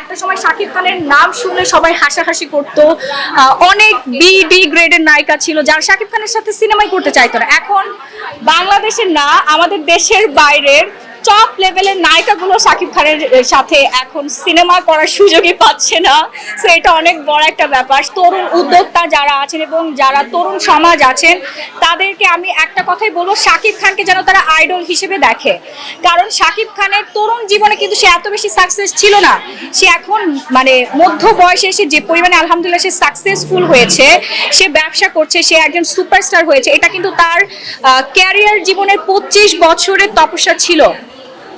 একটা সময় শাকিব খানের নাম শুনলে সবাই হাসাহাসি করতো। অনেক বি ডি গ্রেডের নায়িকা ছিল যারা শাকিব খানের সাথে সিনেমাই করতে চাইতো না। এখন বাংলাদেশের না, আমাদের দেশের বাইরের টপ লেভেলের নায়িকাগুলো শাকিব খানের সাথে এখন সিনেমা করার সুযোগই পাচ্ছে না। সো এটা অনেক বড় একটা ব্যাপার। তরুণ উদ্যোক্তা যারা আছেন এবং যারা তরুণ সমাজ আছেন, তাদেরকে আমি একটা কথাই বলব শাকিব খানকে যেন তারা আইডল হিসেবে দেখে। কারণ শাকিব খানের তরুণ জীবনে কিন্তু সে এত বেশি সাকসেস ছিল না। সে এখন মানে মধ্য বয়সে এসে যে পরিমাণে আলহামদুলিল্লাহ সে সাকসেসফুল হয়েছে, সে ব্যবসা করছে, সে একজন সুপারস্টার হয়েছে, এটা কিন্তু তার ক্যারিয়ার জীবনের পঁচিশ বছরের তপস্যা ছিল।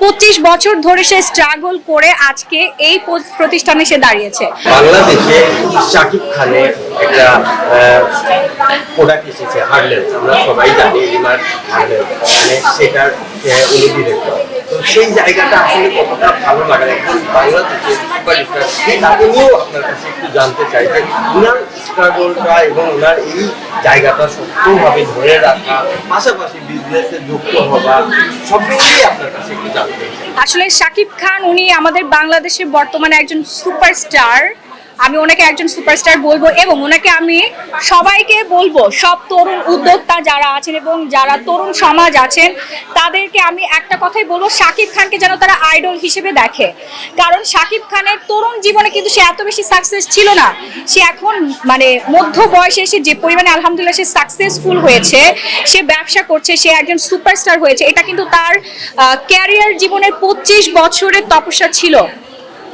পঁচিশ বছর ধরে সে স্ট্রাগল করে আজকে এই প্রতিষ্ঠানে সে দাঁড়িয়েছে। বাংলাদেশে শাকিব খানের একটা প্রোডাক্ট এসেছে হার্লেস আমরা সবাই জানি রিমার হার্লেস মানে সেটার উনি ডিরেক্টর তো সেই জায়গাটা আসলে কতটা ভালো লাগে, এখন বাংলাদেশের সুপারস্টার তাকে নিয়েও আপনার কাছে একটু জানতে চাই যে স্ট্রাগলটা এবং ওনার এই জায়গাটা শক্তভাবে ধরে রাখা, পাশাপাশি বিজনেসে যুক্ত হওয়া, সব মিলিয়ে আপনার কাছে একটু জানতে আসলে শাকিব খান, উনি আমাদের বাংলাদেশের বর্তমানে একজন সুপারস্টার আমি ওনাকে একজন সুপারস্টার বলব এবং ওনাকে আমি সবাইকে বলব, সব তরুণ উদ্যোক্তা যারা আছেন এবং যারা তরুণ সমাজ আছেন, তাদেরকে আমি একটা কথাই বলব, শাকিব খানকে যেন তারা আইডল হিসেবে দেখে। কারণ শাকিব খানের তরুণ জীবনে কিন্তু সে এত বেশি সাকসেস ছিল না। সে এখন মানে মধ্য বয়সে এসে যে পরিমাণে আলহামদুলিল্লাহ সে সাকসেসফুল হয়েছে, সে ব্যবসা করছে, সে একজন সুপারস্টার হয়েছে, এটা কিন্তু তার ক্যারিয়ার জীবনের পঁচিশ বছরের তপস্যা ছিল।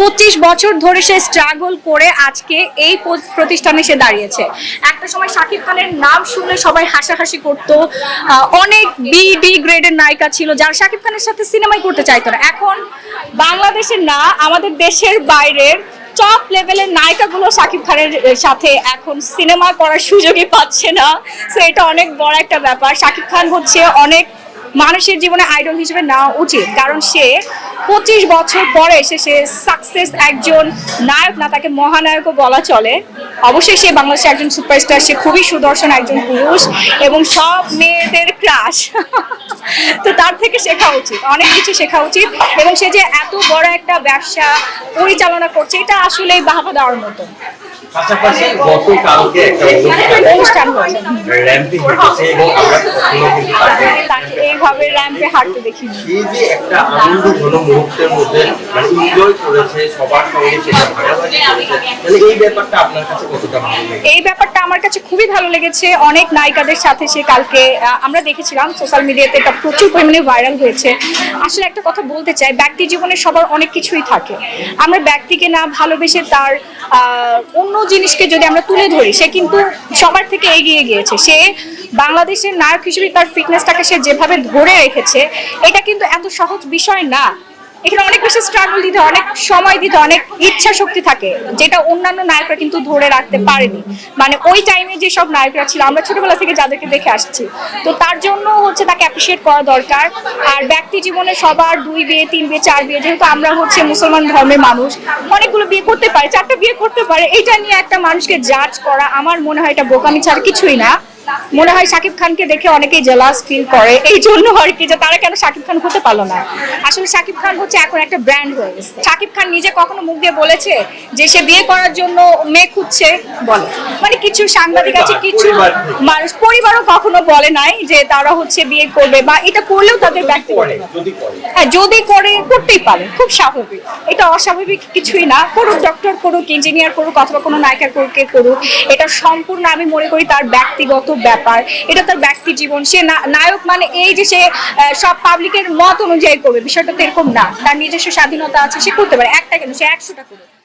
পঁচিশ বছর ধরে সে স্ট্রাগল করে আজকে এই প্রতিষ্ঠানে সে দাঁড়িয়েছে। একটা সময় শাকিব খানের নাম শুনলে সবাই হাসাহাসি করতো। অনেক বি ডি গ্রেডের নায়িকা ছিল, যারা শাকিব খানের সাথে সিনেমাই করতে চাইতো না। এখন বাংলাদেশের না, আমাদের দেশের বাইরের টপ লেভেলের নায়িকাগুলো শাকিব খানের সাথে এখন সিনেমা করার সুযোগই পাচ্ছে না। সো এটা অনেক বড় একটা ব্যাপার। শাকিব খান হচ্ছে অনেক মানুষের জীবনে আইডল হিসেবে নেওয়া উচিত। কারণ সে পঁচিশ বছর পরে এসে সে সাকসেস একজন নায়ক না, তাকে মহানায়কও বলা চলে। অবশ্যই সে বাংলাদেশের একজন সুপারস্টার সে খুবই সুদর্শন একজন পুরুষ এবং সব মেয়েদের ক্রাশ তো তার থেকে শেখা উচিত, অনেক কিছু শেখা উচিত এবং সে যে এত বড় একটা ব্যবসা পরিচালনা করছে, এটা আসলে বাহবা দেওয়ার মতো। পাশাপাশি গতকালকে একটা অনুষ্ঠান অনুষ্ঠান র্যাম্পে হেঁটেছে এবং আমরা কখনো কিন্তু তাকে এইভাবে র্যাম্পে হাঁটতে দেখিনি। এই যে একটা আনন্দ ঘন মুহূর্তের মধ্যে মানে এনজয় করেছে সবার সঙ্গে সেটা ভাগাভাগি করেছে। মানে এই ব্যাপারটা আপনার কাছে কতটা ভালো লেগেছে? এই ব্যাপারটা আমার কাছে খুবই ভালো লেগেছে। অনেক নায়িকাদের সাথে সে কালকে আমরা দেখেছিলাম সোশ্যাল মিডিয়াতে এটা প্রচুর পরিমাণে ভাইরাল হয়েছে। আসলে একটা কথা বলতে চাই ব্যক্তি জীবনে সবার অনেক কিছুই থাকে। আমরা ব্যক্তিকে না ভালোবেসে তার আহ, অন্য জিনিসকে যদি আমরা তুলে ধরি, সে কিন্তু সবার থেকে এগিয়ে গিয়েছে। সে বাংলাদেশের নায়ক হিসেবে তার ফিটনেসটাকে সে যেভাবে ধরে রেখেছে, এটা কিন্তু এত সহজ বিষয় না। এখানে অনেক বেশি স্ট্রাগল দিতে অনেক সময় দিতে অনেক ইচ্ছা শক্তি থাকে, যেটা অন্যান্য নায়করা কিন্তু ধরে রাখতে পারেনি। মানে ওই টাইমে যেসব নায়করা ছিল, আমরা ছোটবেলা থেকে যাদেরকে দেখে আসছি, তো তার জন্য হচ্ছে তাকে অ্যাপ্রিসিয়েট করা দরকার। আর ব্যক্তি জীবনে সবার দুই বিয়ে, তিন বিয়ে, চার বিয়ে, যেহেতু আমরা হচ্ছে মুসলমান ধর্মের মানুষ, অনেকগুলো বিয়ে করতে পারে, চারটা বিয়ে করতে পারে এটা নিয়ে একটা মানুষকে জাজ করা, আমার মনে হয় এটা বোকামি ছাড়া কিছুই না। মনে হয় শাকিব খানকে দেখে অনেকেই জেলাস ফিল করে। এই জন্য আর কি যে তারা কেন শাকিব খান হতে পারল না। আসলে শাকিব খান হচ্ছে এখন একটা ব্র্যান্ড হয়ে গেছে। শাকিব খান নিজে কখনো মুখ দিয়ে বলেছে যে সে বিয়ে করার জন্য মেয়ে খুঁজছে? বলে। মানে কিছু সাংবাদিক আছে কিছু মানুষ পরিবারও কখনো বলে নাই যে তারা হচ্ছে বিয়ে করবে বা এটা করলেও তাদের ব্যক্তিগত করে হ্যাঁ যদি করে করতেই পারে খুব স্বাভাবিক। এটা অস্বাভাবিক কিছুই না করুক ডক্টর করুক ইঞ্জিনিয়ার করুক অথবা কোনো নায়িকা করুক করুক এটা সম্পূর্ণ আমি মনে করি তার ব্যক্তিগত ব্যাপার। এটা তার ব্যক্তি জীবন সে নায়ক মানে এই যে সে সব পাবলিকের মত অনুযায়ী করবে বিষয়টা তো এরকম না। তার নিজস্ব স্বাধীনতা আছে সে করতে পারে একটা কেন সে একশোটা করুক।